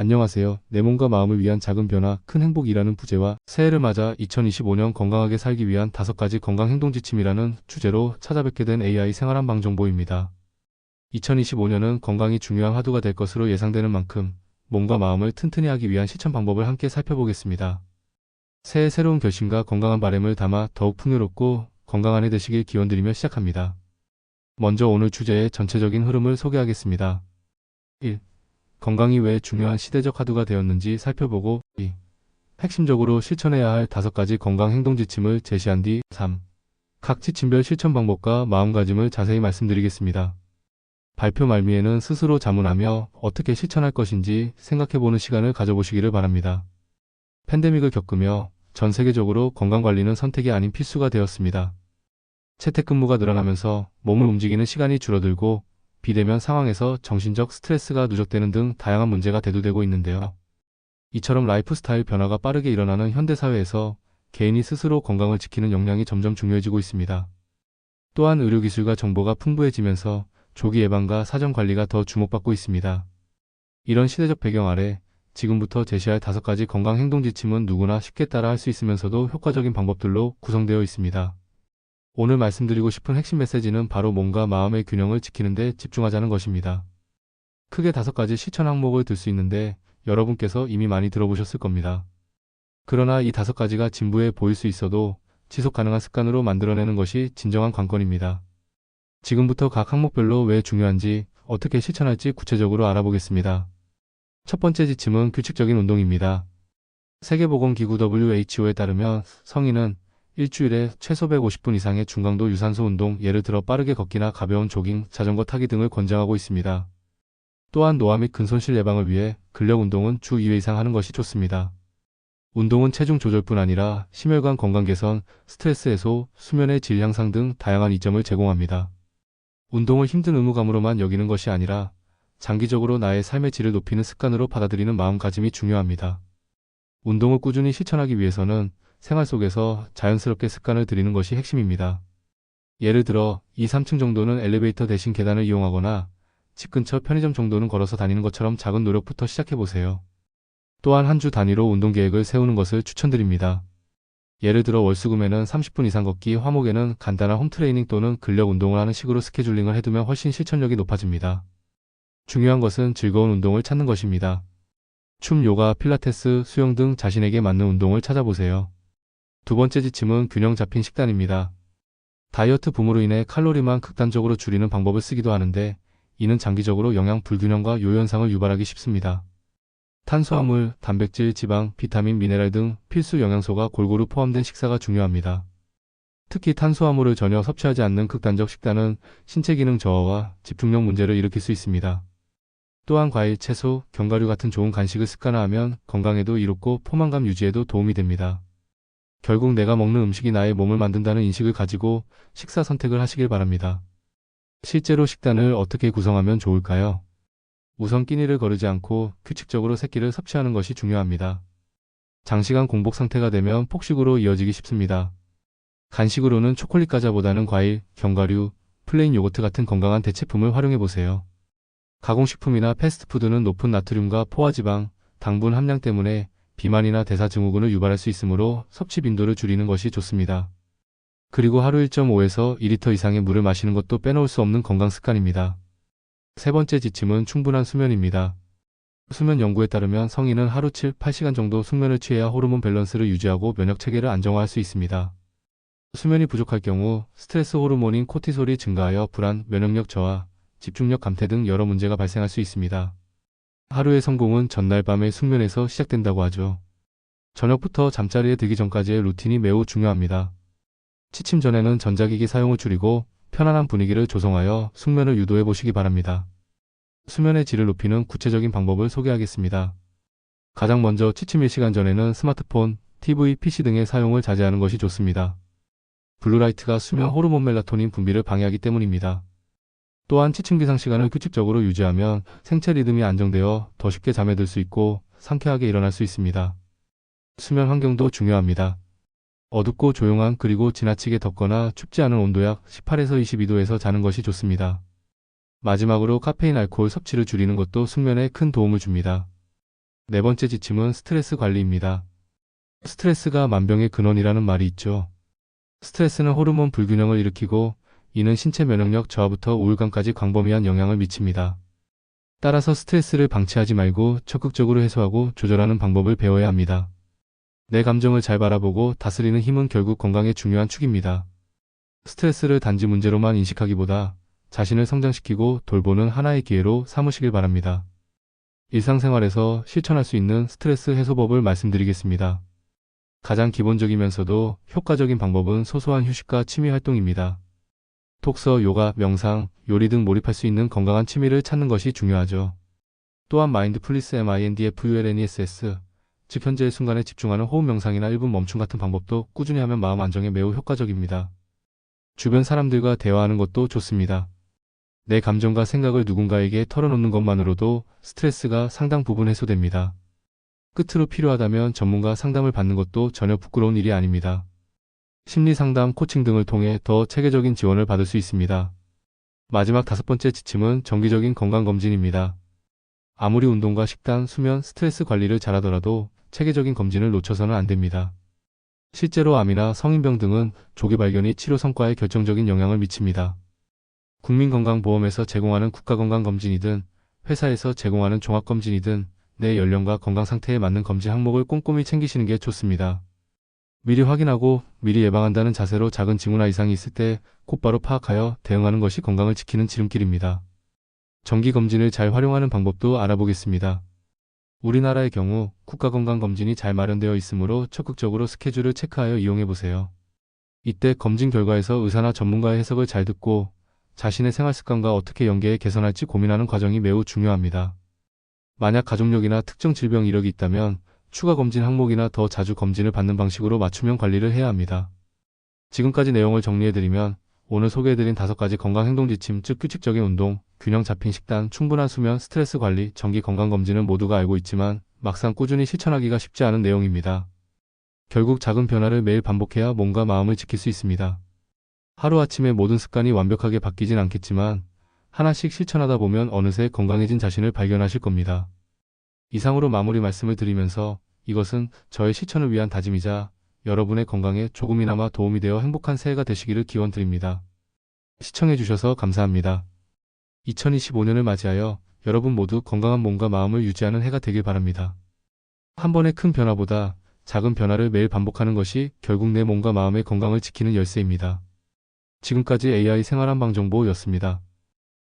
안녕하세요. 내 몸과 마음을 위한 작은 변화, 큰 행복이라는 부제와 새해를 맞아 2025년 건강하게 살기 위한 다섯 가지 건강 행동 지침이라는 주제로 찾아뵙게 된 AI 생활한 방 정보입니다. 2025년은 건강이 중요한 화두가 될 것으로 예상되는 만큼 몸과 마음을 튼튼히 하기 위한 실천 방법을 함께 살펴보겠습니다. 새해 새로운 결심과 건강한 바램을 담아 더욱 풍요롭고 건강한 해 되시길 기원드리며 시작합니다. 먼저 오늘 주제의 전체적인 흐름을 소개하겠습니다. 1. 건강이 왜 중요한 시대적 화두가 되었는지 살펴보고 2. 핵심적으로 실천해야 할 다섯 가지 건강 행동 지침을 제시한 뒤 3. 각 지침별 실천 방법과 마음가짐을 자세히 말씀드리겠습니다. 발표 말미에는 스스로 자문하며 어떻게 실천할 것인지 생각해보는 시간을 가져보시기를 바랍니다. 팬데믹을 겪으며 전 세계적으로 건강관리는 선택이 아닌 필수가 되었습니다. 재택근무가 늘어나면서 몸을 움직이는 시간이 줄어들고 비대면 상황에서 정신적 스트레스가 누적되는 등 다양한 문제가 대두되고 있는데요. 이처럼 라이프 스타일 변화가 빠르게 일어나는 현대사회에서 개인이 스스로 건강을 지키는 역량이 점점 중요해지고 있습니다. 또한 의료기술과 정보가 풍부해지면서 조기 예방과 사전 관리가 더 주목받고 있습니다. 이런 시대적 배경 아래 지금부터 제시할 다섯 가지 건강 행동 지침은 누구나 쉽게 따라 할 수 있으면서도 효과적인 방법들로 구성되어 있습니다. 오늘 말씀드리고 싶은 핵심 메시지는 바로 몸과 마음의 균형을 지키는 데 집중하자는 것입니다. 크게 다섯 가지 실천 항목을 들 수 있는데 여러분께서 이미 많이 들어보셨을 겁니다. 그러나 이 다섯 가지가 진부해 보일 수 있어도 지속 가능한 습관으로 만들어내는 것이 진정한 관건입니다. 지금부터 각 항목별로 왜 중요한지 어떻게 실천할지 구체적으로 알아보겠습니다. 첫 번째 지침은 규칙적인 운동입니다. 세계보건기구 WHO에 따르면 성인은 일주일에 최소 150분 이상의 중강도 유산소 운동, 예를 들어 빠르게 걷기나 가벼운 조깅, 자전거 타기 등을 권장하고 있습니다. 또한 노화 및 근손실 예방을 위해 근력 운동은 주 2회 이상 하는 것이 좋습니다. 운동은 체중 조절뿐 아니라 심혈관 건강 개선, 스트레스 해소, 수면의 질 향상 등 다양한 이점을 제공합니다. 운동을 힘든 의무감으로만 여기는 것이 아니라 장기적으로 나의 삶의 질을 높이는 습관으로 받아들이는 마음가짐이 중요합니다. 운동을 꾸준히 실천하기 위해서는 생활 속에서 자연스럽게 습관을 들이는 것이 핵심입니다. 예를 들어 2, 3층 정도는 엘리베이터 대신 계단을 이용하거나 집 근처 편의점 정도는 걸어서 다니는 것처럼 작은 노력부터 시작해보세요. 또한 한 주 단위로 운동 계획을 세우는 것을 추천드립니다. 예를 들어 월수금에는 30분 이상 걷기, 화목에는 간단한 홈트레이닝 또는 근력 운동을 하는 식으로 스케줄링을 해두면 훨씬 실천력이 높아집니다. 중요한 것은 즐거운 운동을 찾는 것입니다. 춤, 요가, 필라테스, 수영 등 자신에게 맞는 운동을 찾아보세요. 두 번째 지침은 균형 잡힌 식단입니다. 다이어트 붐으로 인해 칼로리만 극단적으로 줄이는 방법을 쓰기도 하는데 이는 장기적으로 영양 불균형과 요현상을 유발하기 쉽습니다. 탄수화물, 단백질, 지방, 비타민, 미네랄 등 필수 영양소가 골고루 포함된 식사가 중요합니다. 특히 탄수화물을 전혀 섭취하지 않는 극단적 식단은 신체 기능 저하와 집중력 문제를 일으킬 수 있습니다. 또한 과일, 채소, 견과류 같은 좋은 간식을 습관화하면 건강에도 이롭고 포만감 유지에도 도움이 됩니다. 결국 내가 먹는 음식이 나의 몸을 만든다는 인식을 가지고 식사 선택을 하시길 바랍니다. 실제로 식단을 어떻게 구성하면 좋을까요? 우선 끼니를 거르지 않고 규칙적으로 새끼를 섭취하는 것이 중요합니다. 장시간 공복 상태가 되면 폭식으로 이어지기 쉽습니다. 간식으로는 초콜릿 과자보다는 과일, 견과류, 플레인 요거트 같은 건강한 대체품을 활용해 보세요. 가공식품이나 패스트푸드는 높은 나트륨과 포화지방, 당분 함량 때문에 비만이나 대사증후군을 유발할 수 있으므로 섭취 빈도를 줄이는 것이 좋습니다. 그리고 하루 1.5에서 2리터 이상의 물을 마시는 것도 빼놓을 수 없는 건강 습관입니다. 세 번째 지침은 충분한 수면입니다. 수면 연구에 따르면 성인은 하루 7, 8시간 정도 숙면을 취해야 호르몬 밸런스를 유지하고 면역 체계를 안정화할 수 있습니다. 수면이 부족할 경우 스트레스 호르몬인 코티솔이 증가하여 불안, 면역력 저하, 집중력 감퇴 등 여러 문제가 발생할 수 있습니다. 하루의 성공은 전날 밤의 숙면에서 시작된다고 하죠. 저녁부터 잠자리에 들기 전까지의 루틴이 매우 중요합니다. 취침 전에는 전자기기 사용을 줄이고 편안한 분위기를 조성하여 숙면을 유도해 보시기 바랍니다. 수면의 질을 높이는 구체적인 방법을 소개하겠습니다. 가장 먼저 취침 1시간 전에는 스마트폰, TV, PC 등의 사용을 자제하는 것이 좋습니다. 블루라이트가 수면 호르몬 멜라토닌 분비를 방해하기 때문입니다. 또한 취침 기상 시간을 규칙적으로 유지하면 생체 리듬이 안정되어 더 쉽게 잠에 들 수 있고 상쾌하게 일어날 수 있습니다. 수면 환경도 중요합니다. 어둡고 조용한 그리고 지나치게 덥거나 춥지 않은 온도 약 18에서 22도에서 자는 것이 좋습니다. 마지막으로 카페인 알코올 섭취를 줄이는 것도 숙면에 큰 도움을 줍니다. 네 번째 지침은 스트레스 관리입니다. 스트레스가 만병의 근원이라는 말이 있죠. 스트레스는 호르몬 불균형을 일으키고 이는 신체 면역력 저하부터 우울감까지 광범위한 영향을 미칩니다. 따라서 스트레스를 방치하지 말고 적극적으로 해소하고 조절하는 방법을 배워야 합니다. 내 감정을 잘 바라보고 다스리는 힘은 결국 건강의 중요한 축입니다. 스트레스를 단지 문제로만 인식하기보다 자신을 성장시키고 돌보는 하나의 기회로 삼으시길 바랍니다. 일상생활에서 실천할 수 있는 스트레스 해소법을 말씀드리겠습니다. 가장 기본적이면서도 효과적인 방법은 소소한 휴식과 취미 활동입니다. 독서, 요가, 명상, 요리 등 몰입할 수 있는 건강한 취미를 찾는 것이 중요하죠. 또한 마인드풀리스 MINDFULNESS, 즉 현재의 순간에 집중하는 호흡 명상이나 1분 멈춤 같은 방법도 꾸준히 하면 마음 안정에 매우 효과적입니다. 주변 사람들과 대화하는 것도 좋습니다. 내 감정과 생각을 누군가에게 털어놓는 것만으로도 스트레스가 상당 부분 해소됩니다. 끝으로 필요하다면 전문가 상담을 받는 것도 전혀 부끄러운 일이 아닙니다. 심리 상담, 코칭 등을 통해 더 체계적인 지원을 받을 수 있습니다. 마지막 다섯 번째 지침은 정기적인 건강검진입니다. 아무리 운동과 식단, 수면, 스트레스 관리를 잘하더라도 체계적인 검진을 놓쳐서는 안 됩니다. 실제로 암이나 성인병 등은 조기 발견이 치료 성과에 결정적인 영향을 미칩니다. 국민건강보험에서 제공하는 국가건강검진이든 회사에서 제공하는 종합검진이든 내 연령과 건강 상태에 맞는 검진 항목을 꼼꼼히 챙기시는 게 좋습니다. 미리 확인하고 미리 예방한다는 자세로 작은 징후나 이상이 있을 때 곧바로 파악하여 대응하는 것이 건강을 지키는 지름길입니다. 정기검진을 잘 활용하는 방법도 알아보겠습니다. 우리나라의 경우 국가건강검진이 잘 마련되어 있으므로 적극적으로 스케줄을 체크하여 이용해보세요. 이때 검진 결과에서 의사나 전문가의 해석을 잘 듣고 자신의 생활 습관과 어떻게 연계해 개선할지 고민하는 과정이 매우 중요합니다. 만약 가족력이나 특정 질병 이력이 있다면 추가 검진 항목이나 더 자주 검진을 받는 방식으로 맞춤형 관리를 해야 합니다. 지금까지 내용을 정리해드리면 오늘 소개해드린 다섯 가지 건강행동 지침, 즉 규칙적인 운동, 균형 잡힌 식단, 충분한 수면, 스트레스 관리, 정기 건강검진은 모두가 알고 있지만 막상 꾸준히 실천하기가 쉽지 않은 내용입니다. 결국 작은 변화를 매일 반복해야 몸과 마음을 지킬 수 있습니다. 하루아침에 모든 습관이 완벽하게 바뀌진 않겠지만 하나씩 실천하다 보면 어느새 건강해진 자신을 발견하실 겁니다. 이상으로 마무리 말씀을 드리면서 이것은 저의 실천을 위한 다짐이자 여러분의 건강에 조금이나마 도움이 되어 행복한 새해가 되시기를 기원 드립니다. 시청해주셔서 감사합니다. 2025년을 맞이하여 여러분 모두 건강한 몸과 마음을 유지하는 해가 되길 바랍니다. 한 번의 큰 변화보다 작은 변화를 매일 반복하는 것이 결국 내 몸과 마음의 건강을 지키는 열쇠입니다. 지금까지 AI 생활 한방정보였습니다.